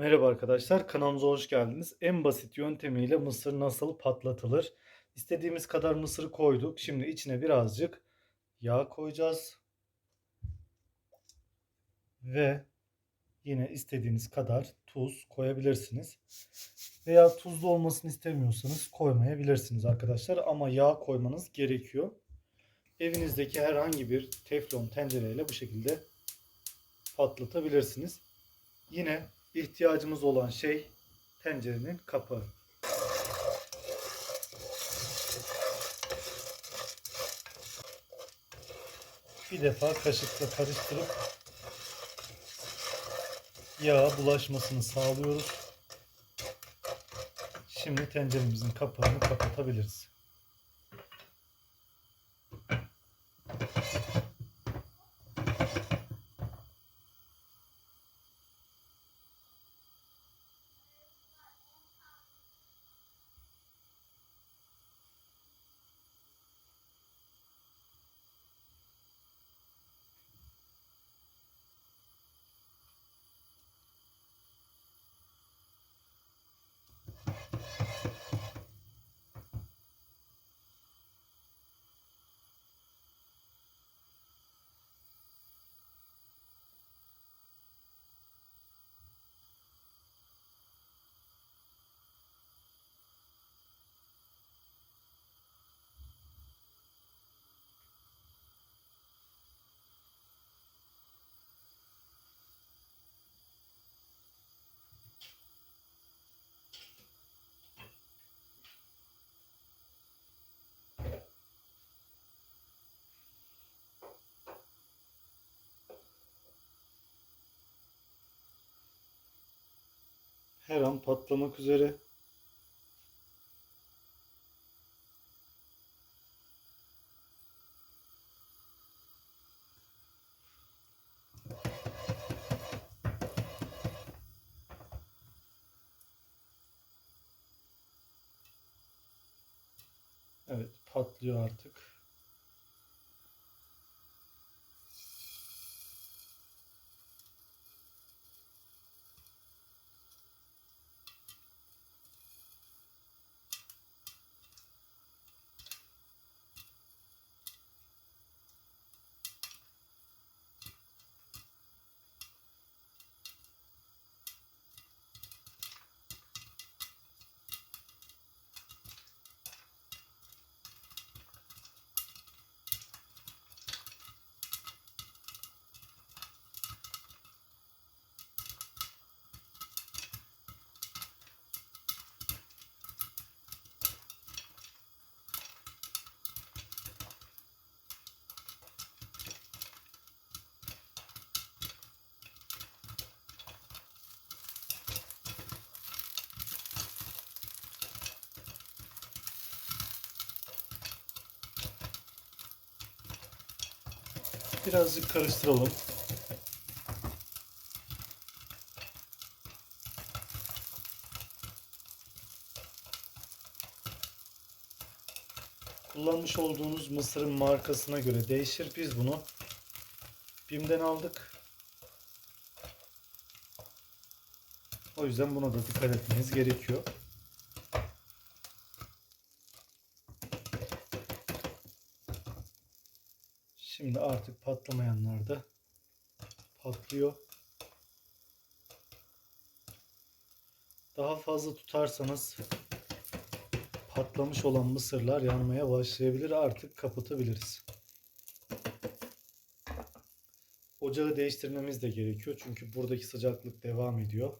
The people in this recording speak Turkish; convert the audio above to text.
Merhaba arkadaşlar, kanalımıza hoş geldiniz. En basit yöntemiyle mısır nasıl patlatılır? İstediğimiz kadar mısırı koyduk. Şimdi içine birazcık yağ koyacağız. Ve yine istediğiniz kadar tuz koyabilirsiniz. Veya tuzlu olmasını istemiyorsanız koymayabilirsiniz arkadaşlar. Ama yağ koymanız gerekiyor. Evinizdeki herhangi bir teflon tencereyle bu şekilde patlatabilirsiniz. Yine ihtiyacımız olan şey tencerenin kapağı. Bir defa kaşıkla karıştırıp yağa bulaşmasını sağlıyoruz. Şimdi tenceremizin kapağını kapatabiliriz. Her an patlamak üzere. Evet, patlıyor artık. Birazcık karıştıralım. Kullanmış olduğunuz mısırın markasına göre değişir. Biz bunu BİM'den aldık. O yüzden buna da dikkat etmeniz gerekiyor. Şimdi artık patlamayanlar da patlıyor. Daha fazla tutarsanız patlamış olan mısırlar yanmaya başlayabilir. Artık kapatabiliriz. Ocağı değiştirmemiz de gerekiyor. Çünkü buradaki sıcaklık devam ediyor.